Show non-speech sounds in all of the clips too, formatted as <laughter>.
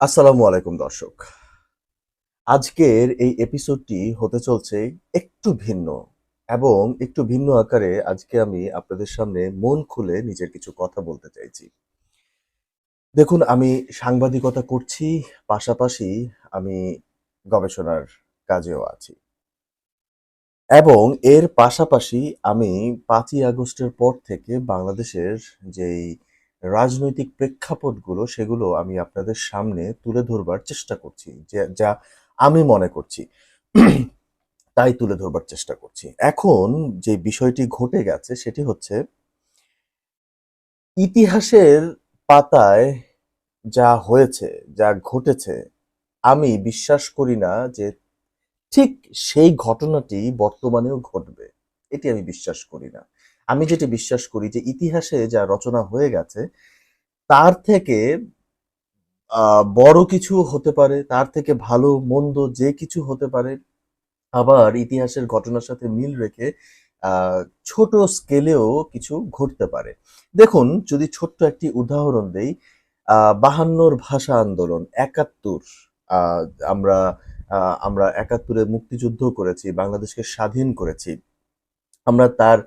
আসসালামু আলাইকুম, দর্শক। আজকের এই এপিসোডটি হতে চলছে একটু ভিন্ন এবং একটু ভিন্ন আকারে আজকে আমি আপনাদের সামনে মন খুলে নিজের কিছু কথা বলতে চাইছি। দেখুন, আমি সাংবাদিকতা করছি, পাশাপাশি আমি গবেষণার কাজেও আছি। এবং এর পাশাপাশি আমি পাঁচই আগস্টের পর থেকে বাংলাদেশের যেই রাজনৈতিক প্রেক্ষাপটগুলো সেগুলো আমি আপনাদের সামনে তুলে ধরবার চেষ্টা করছি, যা আমি মনে করছি। তাই তুলে ধরবার চেষ্টা করছি। এখন যে বিষয়টি ঘটে গেছে সেটি হচ্ছে, ইতিহাসের পাতায় যা হয়েছে, যা ঘটেছে, আমি বিশ্বাস করি না যে ঠিক সেই ঘটনাটি বর্তমানেও ঘটবে। এটি আমি বিশ্বাস করি না। আমি যেটি বিশ্বাস করি যে ইতিহাসে যা রচনা হয়ে গেছে, তার থেকে বড় কিছু হতে পারে, তার থেকে ভালো, মন্দ যে কিছু হতে পারে, আবার ইতিহাসের ঘটনার সাথে মিল রেখে ছোট স্কেলেও কিছু ঘটতে পারে। দেখুন, যদি ছোট্ট একটি উদাহরণ দেই বাহান্নর ভাষা আন্দোলন, একাত্তর আমরা আমরা একাত্তরে মুক্তিযুদ্ধ করেছি, বাংলাদেশকে স্বাধীন করেছি। আমরা তার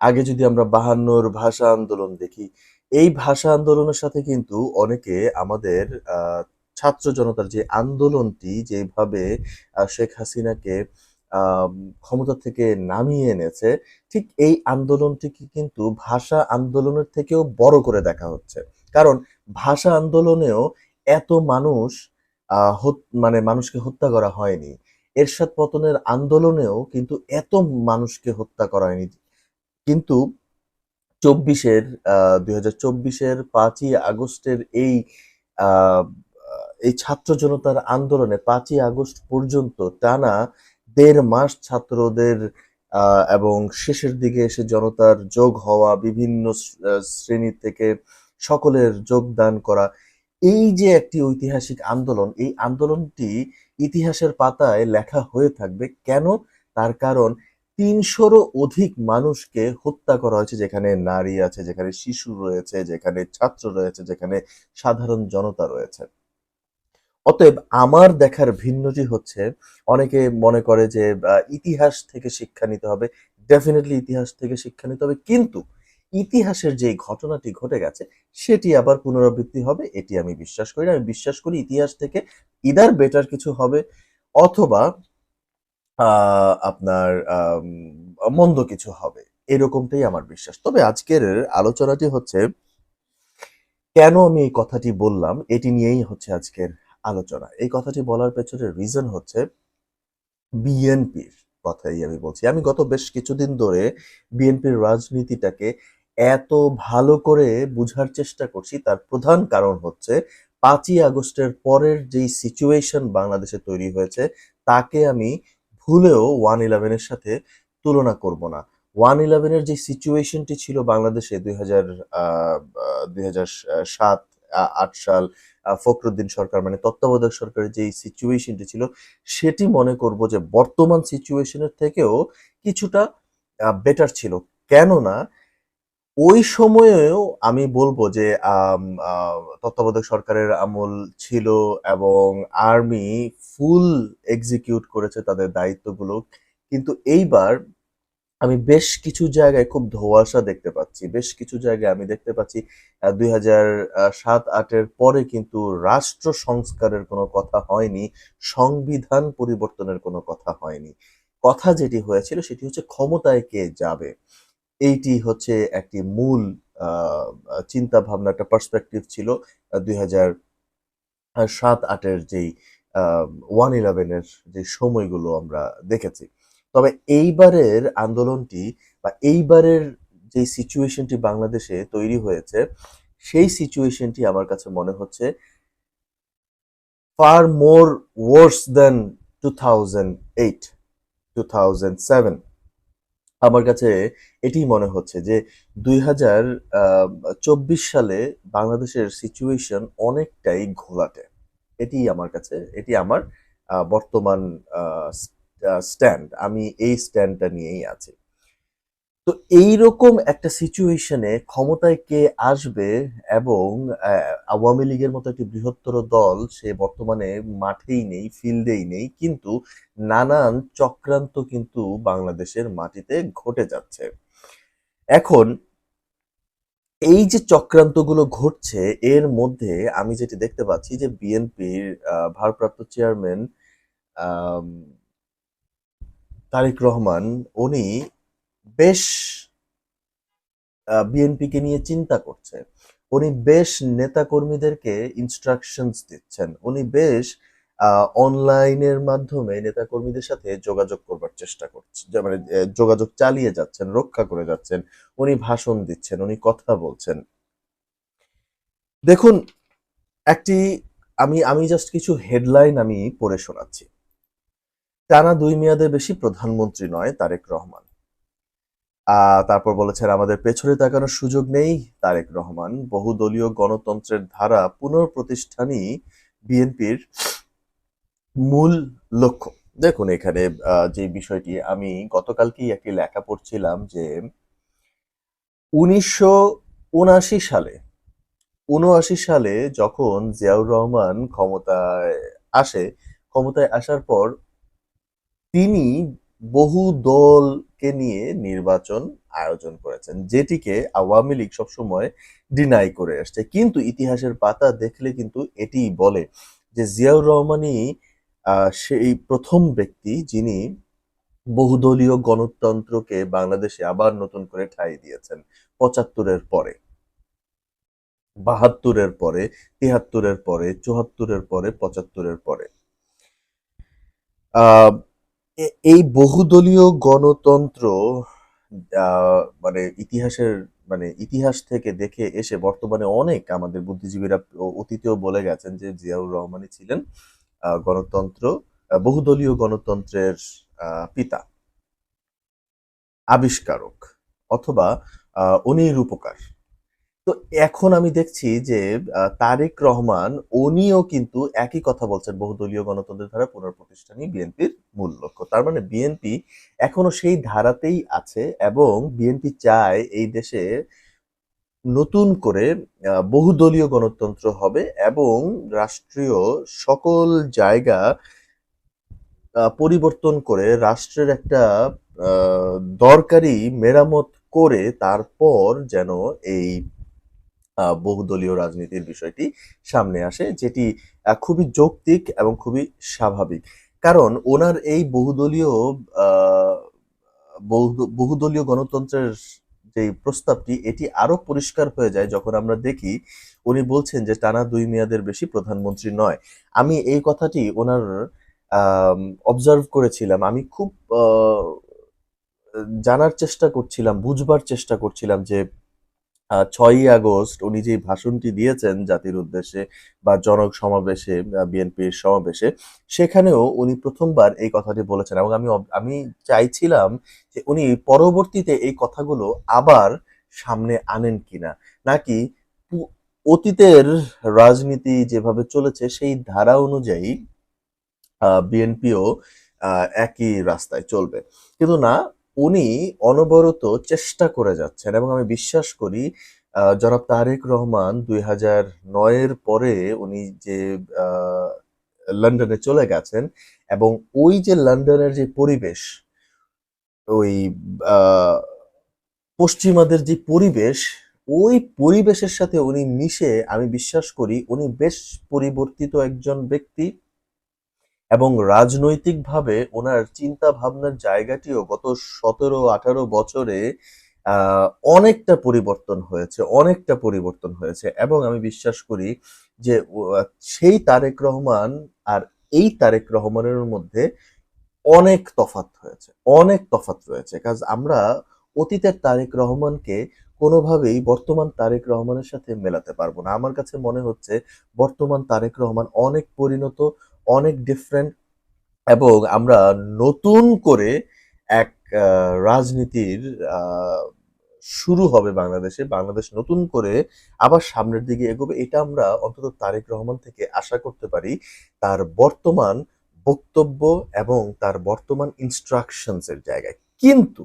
আগে যদি আমরা বাহান্নর ভাষা আন্দোলন দেখি, এই ভাষা আন্দোলনের সাথে কিন্তু অনেকে আমাদের ছাত্র জনতার যে আন্দোলনটি যেভাবে শেখ হাসিনাকে ক্ষমতা থেকে নামিয়ে এনেছে, ঠিক এই আন্দোলনটিকে কিন্তু ভাষা আন্দোলনের থেকেও বড় করে দেখা হচ্ছে। কারণ ভাষা আন্দোলনেও এত মানুষ মানে মানুষকে হত্যা করা হয়নি। এরশাদ পতনের আন্দোলনেও কিন্তু এত মানুষকে হত্যা করা হয়নি। কিন্তু চব্বিশের দুই হাজার চব্বিশের পাঁচই আগস্টের এই এই ছাত্র জনতার আন্দোলনে পাঁচই আগস্ট পর্যন্ত টানা দেড় মাস ছাত্রদের এবং শেষের দিকে এসে জনতার যোগ হওয়া, বিভিন্ন শ্রেণি থেকে সকলের যোগদান করা, এই যে একটি ঐতিহাসিক আন্দোলন, এই আন্দোলনটি ইতিহাসের পাতায় লেখা হয়ে থাকবে। কেন? তার কারণ তিনশোরও অধিক মানুষকে হত্যা করা হয়েছে, যেখানে নারী আছে, যেখানে শিশু রয়েছে, যেখানে ছাত্র রয়েছে, যেখানে সাধারণ জনতা রয়েছে। অতএব আমার দেখার ভিন্নটি হচ্ছে, অনেকে মনে করে যে ইতিহাস থেকে শিক্ষা নিতে হবে। ডেফিনেটলি ইতিহাস থেকে শিক্ষা নিতে হবে, কিন্তু ইতিহাসের যে ঘটনাটি ঘটে গেছে, সেটি আবার পুনরাবৃত্তি হবে, এটি আমি বিশ্বাস করি না। আমি বিশ্বাস করি ইতিহাস থেকে ইদার বেটার কিছু হবে, অথবা আপনার মন্দ কিছু হবে। এরকমটাই আমার বিশ্বাস। তবে আজকের আলোচনাটি হচ্ছে, কেন আমি এই কথাটি বললাম? এটি নিয়েই হচ্ছে আজকের আলোচনা। এই কথাটি বলার পেছনে রিজন হচ্ছে বিএনপির কথাই আমি বলছি। আমি গত বেশ কিছুদিন ধরে বিএনপির রাজনীতিটাকে এত ভালো করে বুঝার চেষ্টা করছি। তার প্রধান কারণ হচ্ছে, পাঁচই আগস্টের পরের যেই সিচুয়েশন বাংলাদেশে তৈরি হয়েছে, তাকে আমি ভুলেও ওয়ান ইলেভেনের সাথে তুলনা করব না। ওয়ান ইলেভেনের যে সিচুয়েশনটি ছিল বাংলাদেশে দুই হাজার দুই হাজার সাত আট সাল ফখরুদ্দিন সরকার মানে তত্ত্বাবধায়ক সরকারের যে সিচুয়েশনটি ছিল, সেটি মনে করব যে বর্তমান সিচুয়েশনের থেকেও কিছুটা বেটার ছিল। কেননা ওই সময়েও আমি বলব যে তত্ত্বাবধায়ক সরকারের আমল ছিল এবং আর্মি ফুল এক্সিকিউট করেছে তাদের দায়িত্বগুলো। কিন্তু এইবার আমি বেশ কিছু জায়গায় খুব ধোঁয়াশা দেখতে পাচ্ছি। বেশ কিছু জায়গায় আমি দেখতে পাচ্ছি দুই হাজার সাত আটের পরে কিন্তু রাষ্ট্র সংস্কারের কোনো কথা হয়নি, সংবিধান পরিবর্তনের কোনো কথা হয়নি। কথা যেটি হয়েছিল সেটি হচ্ছে ক্ষমতায় কে যাবে? এইটি হচ্ছে একটি মূল চিন্তা ভাবনা একটা পার্সপেক্টিভ ছিল দুই হাজার সাত আটের যেই ওয়ান ইলেভেনের যে সময়গুলো আমরা দেখেছি। তবে এইবারের আন্দোলনটি বা এইবারের যে সিচুয়েশনটি বাংলাদেশে তৈরি হয়েছে, সেই সিচুয়েশনটি আমার কাছে মনে হচ্ছে far more worse than two thousand eight two thousand seven আমার কাছে এটি মনে হচ্ছে যে দুই হাজার চব্বিশ সালে বাংলাদেশের সিচুয়েশন অনেকটাই ঘোলাটে। এটি আমার কাছে, এটি আমার বর্তমান স্ট্যান্ড আমি এই স্ট্যান্ডটা নিয়েই আছি। তো এইরকম একটা সিচুয়েশনে ক্ষমতায় কে আসবে এবং আওয়ামী লীগের মতো একটি বৃহত্তর দল সে বর্তমানে মাঠেই নেই, ফিল্ডেই নেই, কিন্তু নানান চক্রান্ত কিন্তু বাংলাদেশের মাটিতে ঘটে যাচ্ছে। এখন, এই যে চক্রান্তগুলো ঘটছে, এর মধ্যে আমি যেটি দেখতে পাচ্ছি যে বিএনপির ভারপ্রাপ্ত চেয়ারম্যান তারেক রহমান, উনি বেশ বিএনপিকে নিয়ে চিন্তা করছে। উনি বেশ নেতাকর্মীদেরকে ইনস্ট্রাকশনস দিচ্ছেন। উনি বেশ অনলাইনের মাধ্যমে নেতাকর্মীদের সাথে যোগাযোগ করবার চেষ্টা করছেন মানে যোগাযোগ চালিয়ে যাচ্ছেন, রক্ষা করে যাচ্ছেন। উনি ভাষণ দিচ্ছেন, উনি কথা বলছেন। দেখুন, একটি, আমি আমি জাস্ট কিছু হেডলাইন আমি পড়ে শোনাচ্ছি। টানা দুই মেয়াদে বেশি প্রধানমন্ত্রী নয় তারেক রহমান। তারপর বলেছেন, আমাদের পেছনে তাকানোর সুযোগ নেই। তারেক রহমান, বহুদলীয় গণতন্ত্রের ধারা পুনঃপ্রতিষ্ঠানই বিএনপির মূল লক্ষ্য। দেখুন, এখানে যে বিষয়টি, আমি গতকালকেই একটি লেখা পড়ছিলাম যে, উনিশশো উনআশি সালে উনআশি সালে যখন জিয়াউর রহমান ক্ষমতায় আসে, ক্ষমতায় আসার পর তিনি বহু দলকে নিয়ে নির্বাচন আয়োজন করেছেন যেটিকে আওয়ামী লীগ সবসময় ডিনাই করে আসছে। কিন্তু ইতিহাসের পাতা দেখলে কিন্তু এটি বলে যে জিয়াউর রহমানই সেই প্রথম ব্যক্তি যিনি বহুদলীয় গণতন্ত্রকে বাংলাদেশে আবার নতুন করে ঠাঁই দিয়েছেন পঁচাত্তরের পরে। বাহাত্তরের পরে তিয়াত্তরের পরে চুহাত্তরের পরে পঁচাত্তরের পরে। আহ, এই বহুদলীয় গণতন্ত্র মানে ইতিহাসের মানে ইতিহাস থেকে দেখে এসে বর্তমানে অনেক আমাদের বুদ্ধিজীবীরা অতীতেও বলে গেছেন যে জিয়াউর রহমানই ছিলেন গণতন্ত্র বহুদলীয় গণতন্ত্রের পিতা। আবিষ্কারক, অথবা উনি রূপকার। তো এখন আমি দেখছি যে তারেক রহমান উনিও কিন্তু একই কথা বলছেন বহুদলীয় গণতন্ত্রের ধারা পুনঃপ্রতিষ্ঠানই বিএনপির মূল লক্ষ্য। তার মানে বিএনপি এখনও সেই ধারাতেই আছে এবং বিএনপি চায় এই দেশে নতুন করে বহুদলীয় গণতন্ত্র হবে এবং রাষ্ট্রীয় সকল জায়গা পরিবর্তন করে রাষ্ট্রের একটা দরকারি মেরামত করে তারপর যেন এই বহুদলীয় রাজনীতির বিষয়টি সামনে আসে, যেটি খুবই যৌক্তিক এবং খুবই স্বাভাবিক। কারণ ওনার এই বহুদলীয় বহুদলীয় গণতন্ত্রের যে প্রস্তাবটি, এটি আরও পরিষ্কার হয়ে যায় যখন আমরা দেখি, উনি বলছেন যে টানা দুই মেয়াদের বেশি প্রধানমন্ত্রী নয়। আমি এই কথাটি ওনার অবজার্ভ করেছিলাম। আমি খুব জানার চেষ্টা করছিলাম, বুঝবার চেষ্টা করছিলাম যে ছয়ই আগস্ট উনি যে ভাষণটি দিয়েছেন জাতির উদ্দেশ্যে বা জনক সমাবেশে বিএনপির সমাবেশে, সেখানেও উনি প্রথমবার এই কথাটি বলেছেন এবং আমি আমি চাইছিলাম যে উনি পরবর্তীতে এই কথাগুলো আবার সামনে আনেন কিনা। নাকি অতীতের রাজনীতি যেভাবে চলেছে, সেই ধারা অনুযায়ী বিএনপিও একই রাস্তায় চলবে। কিন্তু না উনি অনবরত চেষ্টা করে যাচ্ছেন এবং আমি বিশ্বাস করি জনাব তারেক রহমান দুই হাজার নয়ের পরে উনি যে লন্ডনে চলে গেছেন এবং ওই যে লন্ডনের যে পরিবেশ, ওই পশ্চিমাদের যে পরিবেশ, ওই পরিবেশের সাথে উনি মিশে আমি বিশ্বাস করি উনি বেশ পরিবর্তিত একজন ব্যক্তি। এবং রাজনৈতিকভাবে ওনার চিন্তা ভাবনার জায়গাটিও গত সতেরো, আঠারো বছরে অনেকটা পরিবর্তন হয়েছে, অনেকটা পরিবর্তন হয়েছে। এবং আমি বিশ্বাস করি যে সেই তারেক রহমান আর এই তারেক রহমানের মধ্যে অনেক তফাৎ হয়েছে, অনেক তফাৎ রয়েছে। কাজ আমরা অতীতের তারেক রহমানকে কোনোভাবেই বর্তমান তারেক রহমানের সাথে মেলাতে পারব না। আমার কাছে মনে হচ্ছে বর্তমান তারেক রহমান অনেক পরিণত অনেক ডিফারেন্ট এবং আমরা নতুন করে এক রাজনীতির শুরু হবে বাংলাদেশে। বাংলাদেশ নতুন করে আবার সামনের দিকে এগোবে, এটা আমরা অন্তত তারেক রহমান থেকে আশা করতে পারি। তার বর্তমান বক্তব্য এবং তার বর্তমান ইনস্ট্রাকশনস এর জায়গায়। কিন্তু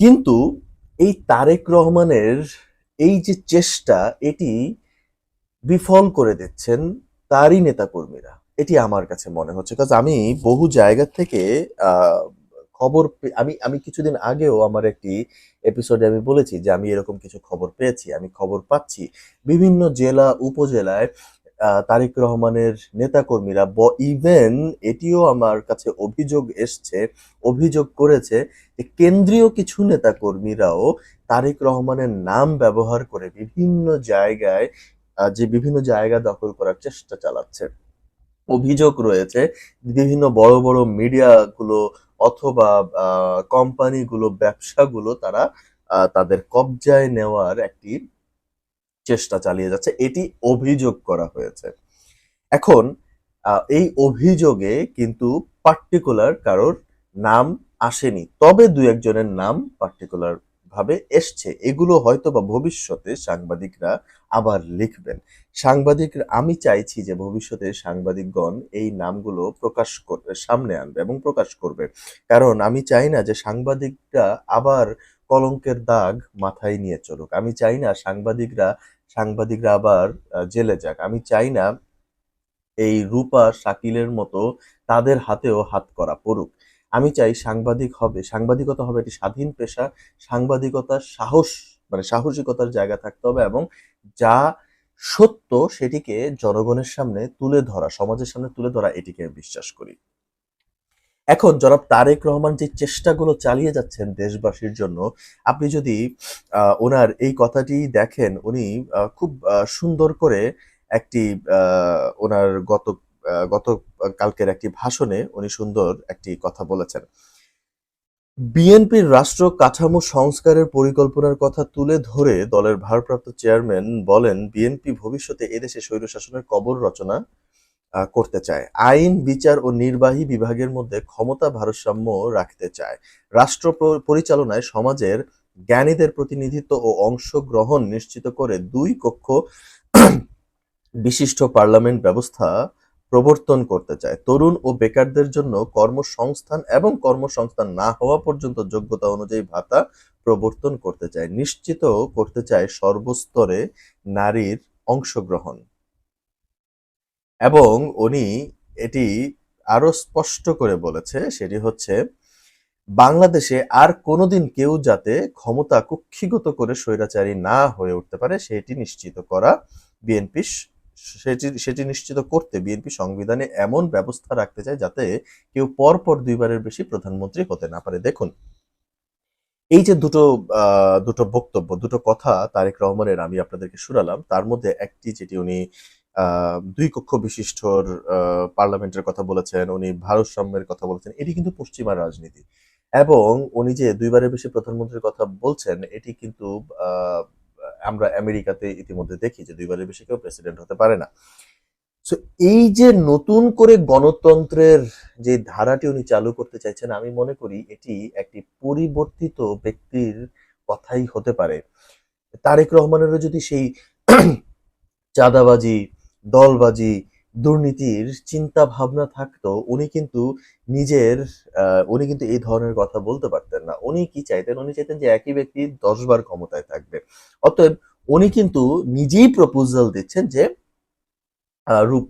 কিন্তু এই তারেক রহমানের এই যে চেষ্টা, এটি বিফল করে দিচ্ছেন তারই নেতাকর্মীরা। এটি আমার কাছে মনে হচ্ছে। কাজ আমি বহু জায়গা থেকে খবর আমি আমি কিছুদিন আগেও আমার একটি এপিসোডে আমি বলেছি যে আমি এরকম কিছু খবর পেয়েছি, আমি খবর পাচ্ছি। বিভিন্ন জেলা, উপজেলায় তারেক রহমানের নেতাকর্মীরা ইভেন এটিও আমার কাছে অভিযোগ এসছে, অভিযোগ করেছে যে কেন্দ্রীয় কিছু নেতাকর্মীরাও তারেক রহমানের নাম ব্যবহার করে বিভিন্ন জায়গায় যে বিভিন্ন জায়গা দখল করার চেষ্টা চালাচ্ছে। অভিযোগ রয়েছে, বিভিন্ন বড় বড় মিডিয়াগুলো অথবা কোম্পানিগুলো ব্যবসাগুলো তারা তাদের কবজায় নেওয়ার একটি চেষ্টা চালিয়ে যাচ্ছে। এটি অভিযোগ করা হয়েছে। এখন এই অভিযোগে কিন্তু পার্টিকুলার কারোর নাম আসেনি। তবে দু একজনের নাম পার্টিকুলার ভাবে এসছে। এগুলো হয়তো বা ভবিষ্যতে সাংবাদিকরা আবার লিখবেন। সাংবাদিক আমি চাইছি যে ভবিষ্যতে সাংবাদিকগণ এই নামগুলো প্রকাশ করবে সামনে আনবে এবং প্রকাশ করবে। কারণ আমি চাই না যে সাংবাদিকরা আবার কলঙ্কের দাগ মাথায় নিয়ে চলুক। আমি চাই না সাংবাদিকরা সাংবাদিকরা আবার জেলে যাক। আমি চাই না এই রূপা, শাকিলের মতো তাদের হাতেও হাত করা পড়ুক। আমি চাই সাংবাদিক হবে। সাংবাদিকতা হবে একটি স্বাধীন পেশা। সাংবাদিকতার সাহস মানে সাহসিকতার জায়গা থাকতে হবে এবং যা সত্য সেটিকে জনগণের সামনে তুলে ধরা, সমাজের সামনে তুলে ধরা, এটিকে আমি বিশ্বাস করি। এখন জনাব তারেক রহমান যে চেষ্টাগুলো চালিয়ে যাচ্ছেন দেশবাসীর জন্য, আপনি যদি ওনার এই কথাটি দেখেন, উনি খুব সুন্দর করে একটি ওনার গত গত কালকের একটি ভাষণে উনি সুন্দর একটি কথা বলেছেন। বিএনপির রাষ্ট্র কাঠামো সংস্কারের পরিকল্পনার কথা তুলে ধরে দলের ভারপ্রাপ্ত চেয়ারম্যান বলেন, বিএনপি ভবিষ্যতে এদেশে স্বৈরশাসনের কবর রচনা করতে চায়। আইন, বিচার ও নির্বাহী বিভাগের মধ্যে ক্ষমতা ভারসাম্য রাখতে চায়। রাষ্ট্র পরিচালনায় সমাজের জ্ঞানীদের প্রতিনিধিত্ব ও অংশগ্রহণ নিশ্চিত করে দুই কক্ষ <clears throat> বিশিষ্ট পার্লামেন্ট ব্যবস্থা প্রবর্তন করতে চায়। তরুণ ও বেকারদের জন্য কর্মসংস্থান এবং কর্মসংস্থান না হওয়া পর্যন্ত যোগ্যতা অনুযায়ী ভাতা প্রবর্তন করতে চায়। নিশ্চিত করতে চায় সর্বস্তরে নারীর অংশগ্রহণ। এবং উনি এটি আরও স্পষ্ট করে বলেছে, সেটি হচ্ছে, বাংলাদেশে আর কোনোদিন কেউ যাতে ক্ষমতা কুক্ষিগত করে স্বৈরাচারী না হয়ে উঠতে পারে, সেটি নিশ্চিত করা বিএনপি সেটি সেটি নিশ্চিত করতে বিএনপি সংবিধানে এমন ব্যবস্থা রাখতে চায় যাতে কেউ পরপর দুইবারের বেশি প্রধানমন্ত্রী হতে না পারে। দেখুন, এই যে দুটো দুটো বক্তব্য, দুটো কথা তারেক রহমানের, আমি আপনাদেরকে শুনালাম, তার মধ্যে একটি যেটি উনি দুই কক্ষ বিশিষ্টর পার্লামেন্টের কথা বলেছেন, উনি ভারসাম্যের কথা বলেছেন, এটি কিন্তু পশ্চিমা রাজনীতি। এবং উনি যে দুইবারের বেশি প্রধানমন্ত্রীর কথা বলছেন, এটি কিন্তু আমরা আমেরিকাতে ইতিমধ্যে দেখি যে দুইবারের বেশি কেউ প্রেসিডেন্ট হতে পারে না। সো এই যে নতুন করে গণতন্ত্রের যে ধারাটি উনি চালু করতে চাইছেন, আমি মনে করি এটি একটি পরিবর্তিত ব্যক্তির কথাই হতে পারে। তারেক রহমানেরও যদি সেই <clears throat> চাঁদাবাজি, দলবাজি দুর্নীতির চিন্তা ভাবনা থাকতো, উনি কিন্তু নিজের উনি কিন্তু এই ধরনের কথা বলতে পারতেন না। উনি কি চাইতেন? উনি চাইতেন যে একই ব্যক্তি দশবার ক্ষমতায় থাকবে। অতএব উনি কিন্তু নিজেই প্রপোজাল দিচ্ছেন যে রূপ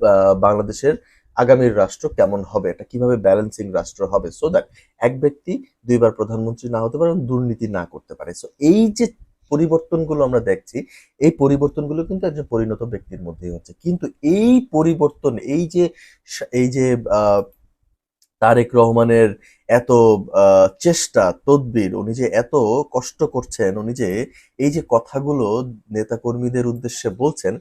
বাংলাদেশের আগামীর রাষ্ট্র কেমন হবে? এটা কীভাবে ব্যালেন্সিং রাষ্ট্র হবে? সো দ্যাট এক ব্যক্তি দুইবার প্রধানমন্ত্রী না হতে পারে দুর্নীতি না করতে পারে। সো এই যে পরিবর্তনগুলো আমরা দেখছি, এই পরিবর্তনগুলো কিন্তু একজন পরিণত ব্যক্তির মধ্যেই হচ্ছে। কিন্তু এই পরিবর্তন, এই যে এই যে তারেক রহমানের এত চেষ্টা, তদবির, উনি যে এত কষ্ট করছেন, উনি যে এই যে কথাগুলো নেতাকর্মীদের উদ্দেশ্যে বলছেন,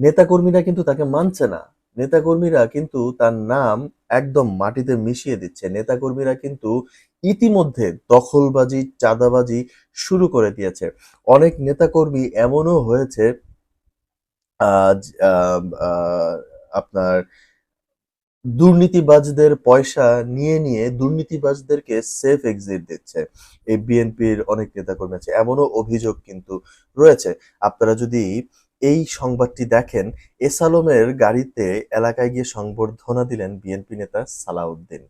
নেতাকর্মীরা কিন্তু তাকে মানছে না। নেতাকর্মীরা কিন্তু তার নাম একদম মাটিতে মিশিয়ে দিচ্ছে। নেতাকর্মীরা কিন্তু ইতিমধ্যে দখলবাজি চাঁদাবাজি শুরু করে দিয়েছে। অনেক নেতাকর্মী এমনও হয়েছে আহ, আপনার দুর্নীতিবাজদের পয়সা নিয়ে নিয়ে দুর্নীতিবাজদেরকে সেফ এক্সিট দিচ্ছে। এই বিএনপির অনেক নেতাকর্মী আছে। এমনও অভিযোগ কিন্তু রয়েছে। আপনারা যদি এই সংবাদটি দেখেন এসালমের গাড়িতে এলাকায় গিয়ে সংবর্ধনা দিলেন বিএনপি নেতা সালাউদ্দিন।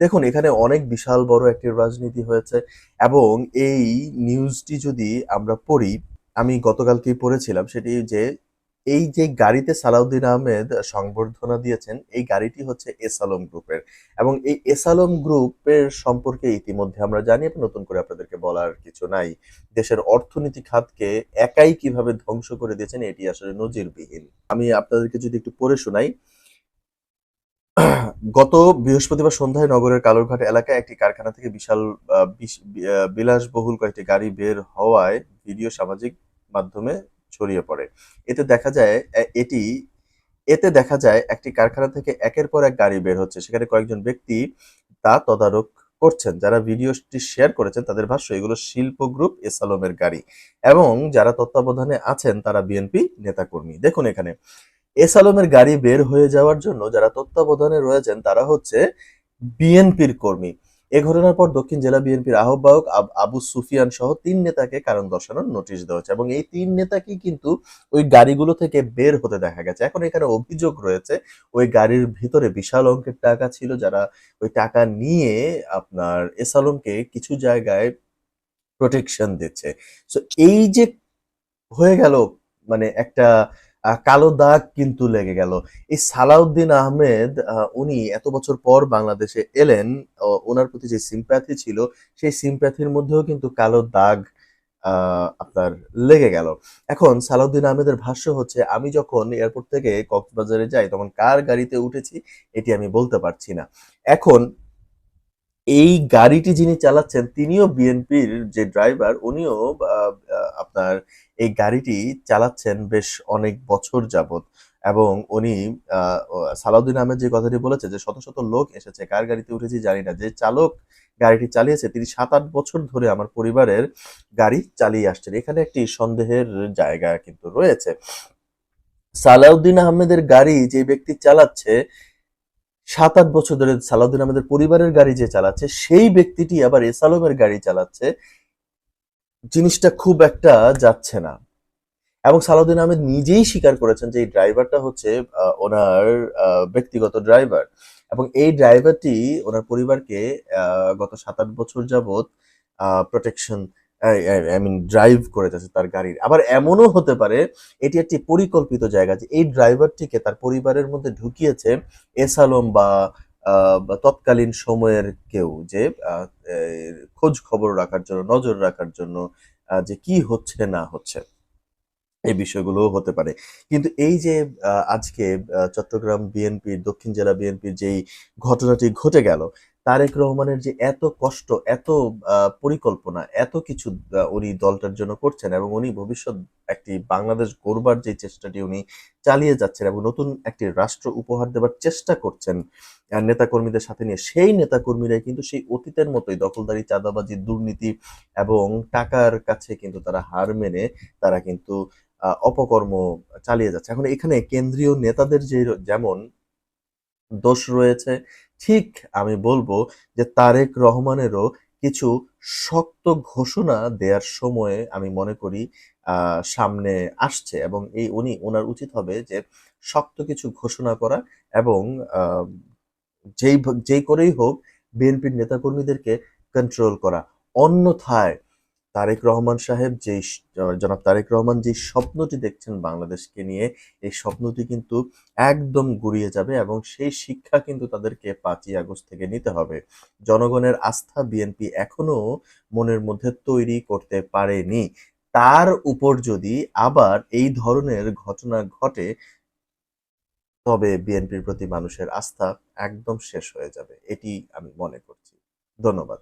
দেখুন, এখানে অনেক বিশাল বড় একটি রাজনীতি হয়েছে এবং এই নিউজটি যদি আমরা পড়ি, আমি গতকালকেই পড়েছিলাম সেটি যে এই যে গাড়িতে সালাউদ্দিন আহমেদ সংবর্ধনা দিয়েছেন, এই গাড়িটি হচ্ছে এস আলম গ্রুপের। এবং এই এস আলম গ্রুপের সম্পর্কে ইতিমধ্যে আমরা জানি নতুন করে আপনাদেরকে বলার কিছু নাই। দেশের অর্থনীতি খাতকে একাই কীভাবে ধ্বংস করে দিয়েছেন, এটি আসলে নজিরবিহীন। আমি আপনাদেরকে যদি একটু পড়ে শোনাই। গত বৃহস্পতিবার সন্ধ্যায় নগরের কালুরঘাট এলাকায় একটি কারখানা থেকে বিশাল বিলাসবহুল কয়েকটি গাড়ি বের হওয়ায় ভিডিও সামাজিক মাধ্যমে ছড়িয়ে পড়ে। এতে দেখা যায় এটি, এতে দেখা যায় একটি কারখানা থেকে একের পর এক গাড়ি বের হচ্ছে। সেখানে কয়েকজন ব্যক্তি তা তদারক করছেন। যারা ভিডিওটি শেয়ার করেছেন, তাদের ভাষ্য এগুলো শিল্প গ্রুপ এসালমের গাড়ি এবং যারা তত্ত্বাবধানে আছেন, তারা বিএনপি নেতাকর্মী। দেখুন এখানে এস আলমের গাড়ি বের হয়ে যাওয়ার জন্য যারা তত্ত্বাবধানে রয়েছেন, তারা হচ্ছে বিএনপির কর্মী। এ ঘটনার পর দক্ষিণ জেলা বিএনপির আহ্বায়ক আব- সুফিয়ান সহ তিন নেতাকে কারণ দর্শানোর নোটিশ দেওয়া হয়েছে এবং এই তিন নেতাকে কিন্তু ওই গাড়িগুলো থেকে বের হতে দেখা গেছে। এখন এখানে অভিযোগ রয়েছে, ওই গাড়ির ভিতরে বিশাল অঙ্কের টাকা ছিল যারা ওই টাকা নিয়ে আপনার এস আলমকে কিছু জায়গায় প্রোটেকশন দিচ্ছে। সো এই যে হয়ে গেল মানে একটা কালো দাগ কিন্তু লেগে গেল। এই সালাউদ্দিন আহমেদ উনি এত বছর পর বাংলাদেশে এলেন ওনার প্রতি যে সিম্প্যাথি ছিল, সেই সিম্প্যাথির মধ্যেও কিন্তু কালো দাগ আপনার লেগে গেল। এখন সালাউদ্দিন আহমেদের ভাষ্য হচ্ছে, আমি যখন এয়ারপোর্ট থেকে কক্সবাজারে যাই, তখন কার গাড়িতে উঠেছি, এটি আমি বলতে পারছি না। এখন এই গাড়িটি যিনি চালাচ্ছেন, তিনিও বিএনপির যে ড্রাইভার, উনিও আপনার এই গাড়িটি চালাচ্ছেন বেশ অনেক বছর যাবত এবং উনি সালাউদ্দিন আহমেদ যে কথাটি বলেছে যে, শত শত লোক এসেছে, কার গাড়িতে উঠেছি জানি না। যে চালক গাড়িটি চালিয়েছে, তিনি সাত আট বছর ধরে আমার পরিবারের গাড়ি চালিয়ে আসছেন। এখানে একটি সন্দেহের জায়গা কিন্তু রয়েছে। সালাউদ্দিন আহমেদের গাড়ি যে ব্যক্তি চালাচ্ছে সাত আট বছর ধরে সালাউদ্দিন আহমেদের পরিবারের গাড়ি যে চালাচ্ছে, সেই ব্যক্তিটি আবার এস আলমের গাড়ি চালাচ্ছে, জিনিসটা খুব একটা যাচ্ছে না। এবং সালাউদ্দিন আহমেদ নিজেই স্বীকার করেছেন যে এই ড্রাইভারটা হচ্ছে ওনার ব্যক্তিগত ড্রাইভার। এবং এই ড্রাইভারটি ওনার পরিবারকে গত সাত আট বছর যাবত প্রোটেকশন আই মিন ড্রাইভ করে যাচ্ছে তার গাড়ির আবার এমনও হতে পারে, এটি একটি পরিকল্পিত জায়গা যে এই ড্রাইভারটিকে তার পরিবারের মধ্যে ঢুকিয়েছে এসালম বা তৎকালীন সময়ের কেউ যে খোঁজ খবর রাখার জন্য, নজর রাখার জন্য যে কি হচ্ছে না হচ্ছে। এই বিষয়গুলোও হতে পারে। কিন্তু এই যে আজকে চট্টগ্রাম বিএনপির, দক্ষিণ জেলা বিএনপির যেই ঘটনাটি ঘটে গেল তারেক রহমানের যে এত কষ্ট, এত পরিকল্পনা, এত কিছু উনি দলটার জন্য করছেন এবং উনি ভবিষ্যৎ একটি বাংলাদেশ গড়বার যে চেষ্টাটি উনি চালিয়ে যাচ্ছেন এবং নতুন একটি রাষ্ট্র উপহার দেবার চেষ্টা করছেন নেতাকর্মীদের সাথে নিয়ে, সেই নেতাকর্মীরাই কিন্তু সেই অতীতের মতোই দখলদারি, চাঁদাবাজি, দুর্নীতি এবং টাকার কাছে কিন্তু তারা হার মেনে তারা কিন্তু অপকর্ম চালিয়ে যাচ্ছে। এখন এখানে কেন্দ্রীয় নেতাদের যে যেমন দোষ রয়েছে ঠিক আমি বলব যে তারেক রহমানেরও কিছু শক্ত ঘোষণা দেওয়ার সময়ে আমি মনে করি সামনে আসছে এবং এই উনি ওনার উচিত হবে যে শক্ত কিছু ঘোষণা করা এবং যেই যেই করেই হোক বিএনপির নেতাকর্মীদেরকে কন্ট্রোল করা। অন্যথায় তারেক রহমান সাহেব যে জনাব তারেক রহমান যে স্বপ্নটি দেখছেন বাংলাদেশকে নিয়ে, এই স্বপ্নটি কিন্তু একদম গুড়িয়ে যাবে এবং সেই শিক্ষা কিন্তু তাদেরকে পাঁচই আগস্ট থেকে নিতে হবে। জনগণের আস্থা বিএনপি এখনও মনের মধ্যে তৈরি করতে পারেনি। তার উপর যদি আবার এই ধরনের ঘটনা ঘটে, তবে বিএনপির প্রতি মানুষের আস্থা একদম শেষ হয়ে যাবে। এটি আমি মনে করছি। ধন্যবাদ।